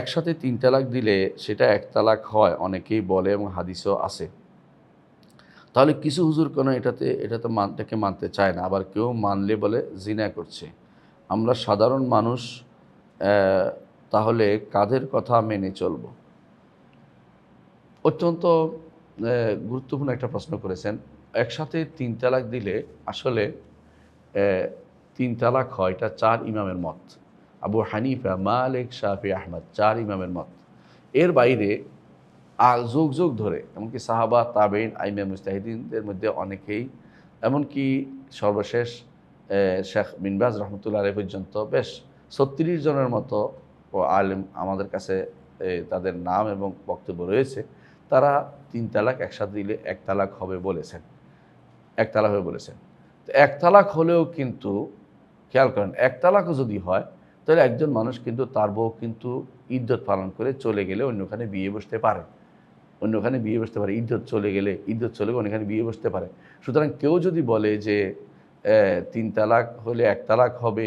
একসাথে তিন তালাক দিলে সেটা এক তালাক হয়, অনেকেই বলে এবং হাদিসও আছে। তাহলে কিছু হুজুর কেন এটাতে, এটা তো মানটাকে মানতে চায় না? আবার কেউ মানলে বলে জিনা করছে। আমরা সাধারণ মানুষ তাহলে কাদের কথা মেনে চলব? অত্যন্ত গুরুত্বপূর্ণ একটা প্রশ্ন করেছেন। একসাথে তিন তালাক দিলে আসলে তিন তালাক হয়, এটা চার ইমামের মত। আবু হানিফা, মালিক, শাফি, আহমদ, চার ইমামের মত। এর বাইরে আর যুগ যুগ ধরে, এমনকি সাহাবা তাবেইন আইমা মুস্তাহিদিনদের মধ্যে অনেকেই, এমনকি সর্বশেষ শেখ বিনবাজ রহমতুল্লাহ আলী পর্যন্ত বেশ ছত্রিশ জনের মতো আলেম আমাদের কাছে তাদের নাম এবং বক্তব্য রয়েছে। তারা তিন তালাক একসাথে দিলে এক তালাক হবে বলেছেন। এক তালাক হবে বলেছেন। তো এক তালাক হলেও কিন্তু, খেয়াল করেন, এক তালাকও যদি হয় তাহলে একজন মানুষ কিন্তু তার বউ কিন্তু ইদ্যত পালন করে চলে গেলে অন্যখানে বিয়ে বসতে পারে। অন্যখানে বিয়ে বসতে পারে ইদ্যত চলে গেলে ইদ্যত চলে গেলে অন্যখানে বিয়ে বসতে পারে। সুতরাং কেউ যদি বলে যে তিন তালাক হলে এক তালাক হবে,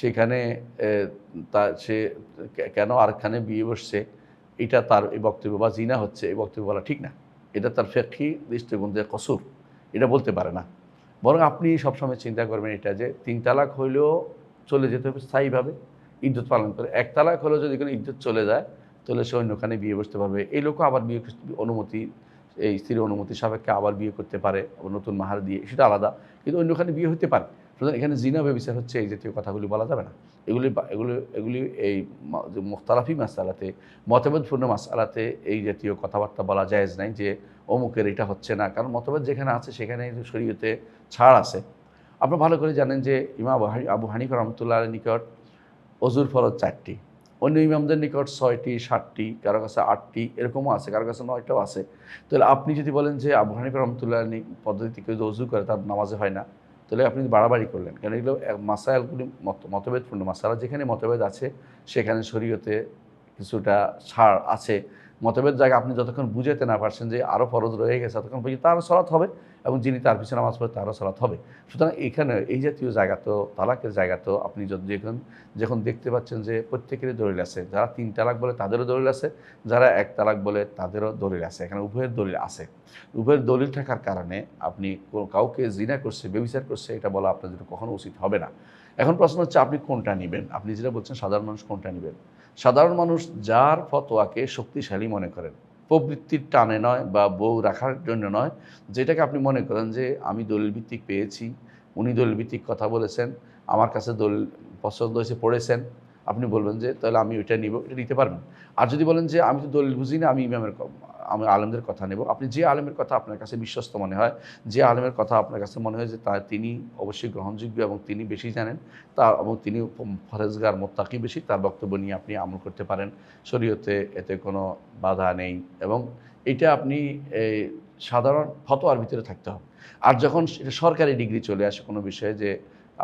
সেখানে তা, সে কেন আরখানে বিয়ে বসছে, এটা তার এই বক্তব্য বা জিনা হচ্ছে, এই বক্তব্য বলা ঠিক না। এটা তার ফেকি দৃষ্টিকোণ থেকে কসুর, এটা বলতে পারে না। বরং আপনি সবসময় চিন্তা করবেন এটা যে, তিন তালাক হইলেও চলে যেতে হবে স্থায়ীভাবে। ইজ্জত পালন করে। এক তালাক হলেও যদি কোনো ইজ্জত চলে যায়, তাহলে সে অন্যখানে বিয়ে বসতে পারবে। এই লোকও আবার বিয়ে অনুমতি, এই স্ত্রীর অনুমতি সাপেক্ষে আবার বিয়ে করতে পারে নতুন মাহার দিয়ে। সেটা আলাদা, কিন্তু অন্যখানে বিয়ে হতে পারে। সুতরাং এখানে জিনা ব্যবচার হচ্ছে, এই জাতীয় কথাগুলি বলা যাবে না। এগুলি এগুলি এগুলি এই মুখতালাফি মাসালাতে মতভেদপূর্ণ মাসালাতে এই জাতীয় কথাবার্তা বলা জায়েজ নাই যে অমুকের এটা হচ্ছে না। কারণ মতভেদ যেখানে আছে সেখানে শরীয়তে ছাড় আছে। আপনারা ভালো করে জানেন যে ইমা আবু হানিফ রহমতুল্লাহ নিকট অজুর ফরজ চারটি। অন্য ইমামদের নিকট ছয়টি, সাতটি, কারও কাছে আটটি, এরকমও আছে, কারও কাছে নয়টাও আছে। তাহলে আপনি যদি বলেন যে আবু হানিফ রহমতুল্লাহ পদ্ধতিতে কেউ অজু করে, তার নামাজে হয় না, তাহলে আপনি বাড়াবাড়ি করলেন কারণ এগুলো মাসায়ালগুলি মত মতভেদপূর্ণ, মাসালা যেখানে মতভেদ আছে, সেখানে শরীয়তে কিছুটা ছাড় আছে। মতভেদ জায়গা আপনি যতক্ষণ বুঝাতে না পারছেন যে আরও ফরজ রয়ে গেছে, ততক্ষণ পর্যন্ত তারও সলাৎ হবে এবং যিনি তার পিছনে নামাজ পড়ে তারও সলাৎ হবে। সুতরাং এখানে এই জাতীয় জায়গা তো, তালাকের জায়গা তো আপনি যখন যখন যখন দেখতে পাচ্ছেন যে প্রত্যেকেরই দলিল আছে, যারা তিন তালাক বলে তাদেরও দলিল আছে, যারা এক তালাক বলে তাদেরও দলিল আছে। এখানে উভয়ের দলিল আছে। উভয়ের দলিল থাকার কারণে আপনি কাউকে জিনা করছে বেবিচার করছে, এটা বলা আপনার জন্য কখনো উচিত হবে না। এখন প্রশ্ন হচ্ছে, আপনি কোনটা নেবেন? আপনি যেটা বলছেন, সাধারণ মানুষ কোনটা নেবেন? সাধারণ মানুষ যার ফতোয়াকে শক্তিশালী মনে করেন। প্রবৃত্তির টানে নয় বা বউ রাখার জন্য নয়, যেটাকে আপনি মনে করেন যে, আমি দলিল ভিত্তিক পেয়েছি, উনি দলিল ভিত্তিক কথা বলেছেন, আমার কাছে দলিল পছন্দ হয়েছে, পড়েছেন, আপনি বলবেন যে, তাহলে আমি ওইটা নিব এটা নিতে পারবেন? আর যদি বলেন যে, আমি তো দলিল বুঝি না আমি ইমামের আমি আলেমদের কথা নেব। আপনি যে আলেমের কথা আপনার কাছে বিশ্বস্ত মনে হয়, যে আলেমের কথা আপনার কাছে মনে হয় যে তা তিনি অবশ্যই গ্রহণযোগ্য এবং তিনি বেশি জানেন তা এবং তিনি ফরেজগার, মোত্তাকি বেশি, তার বক্তব্য নিয়ে আপনি আমল করতে পারেন। শরীয়তে এতে কোনো বাধা নেই এবং এটা আপনি সাধারণ ফতোয়ার ভিতরে থাকতে হবে। আর যখন এটা সরকারি ডিগ্রি চলে আসে কোনো বিষয়ে যে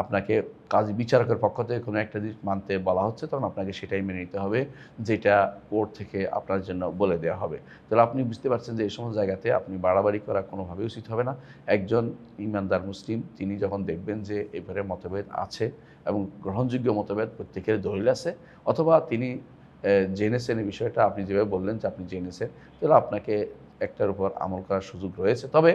আপনাকে কাজ বিচারকের পক্ষ থেকে কোনো একটা জিনিস মানতে বলা হচ্ছে, তখন আপনাকে সেটাই মেনে নিতে হবে, যেটা কোর্ট থেকে আপনার জন্য বলে দেওয়া হবে। তাহলে আপনি বুঝতে পারছেন যে এই সমস্ত জায়গাতে আপনি বাড়াবাড়ি করা কোনোভাবেই উচিত হবে না। একজন ইমানদার মুসলিম, তিনি যখন দেখবেন যে এবারে মতভেদ আছে এবং গ্রহণযোগ্য মতভেদ প্রত্যেকের দলিল আছে, অথবা তিনি জেনেছেন এই বিষয়টা, আপনি যেভাবে বললেন যে আপনি জেনেছেন, তাহলে আপনাকে একটার উপর আমল করার সুযোগ রয়েছে। তবে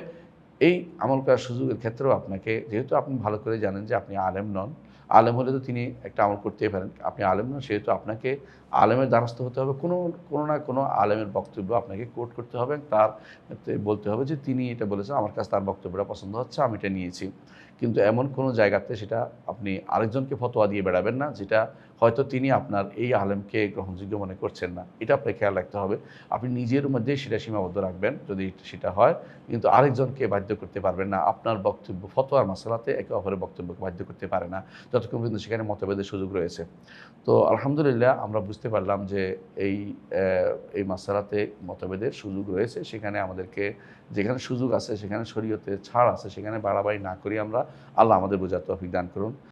এই আমল করার সুযোগের ক্ষেত্রেও আপনাকে, যেহেতু আপনি ভালো করে জানেন যে আপনি আলেম নন, আলেম হলে তো তিনি একটা আমল করতেই পারেন। আপনি আলেম নন, সেহেতু আপনাকে আলেমের দ্বারস্থ হতে হবে। কোনো কোনো না কোনো আলেমের বক্তব্য আপনাকে কোট করতে হবে। তার বলতে হবে যে, তিনি এটা বলেছেন, আমার কাছে তার বক্তব্যটা পছন্দ হচ্ছে, আমি এটা নিয়েছি। কিন্তু এমন কোনো জায়গাতে সেটা আপনি আরেকজনকে ফতোয়া দিয়ে বেড়াবেন না, যেটা হয়তো তিনি আপনার এই আলেমকে গ্রহণযোগ্য মনে করছেন না। এটা আপনাকে খেয়াল রাখতে হবে। আপনি নিজের মধ্যে সেটা সীমাবদ্ধ রাখবেন যদি সেটা হয়। কিন্তু আরেকজনকে বাধ্য করতে পারবেন না। আপনার বক্তব্য, ফতোয়ার মশলাতে একে অপরের বক্তব্যকে বাধ্য করতে পারে না। যতক্ষণ পর্যন্ত সেখানে মতভেদের সুযোগ রয়েছে। তো আলহামদুলিল্লাহ আমরা বুঝতে পারলাম যে এই এই মশলাতে মতভেদের সুযোগ রয়েছে। সেখানে আমাদেরকে যেখানে সুযোগ আছে, সেখানে শরীয়তে ছাড় আছে, সেখানে বাড়াবাড়ি না করি আমরা আল্লাহ আমাদের বোঝার তৌফিক দান করুন।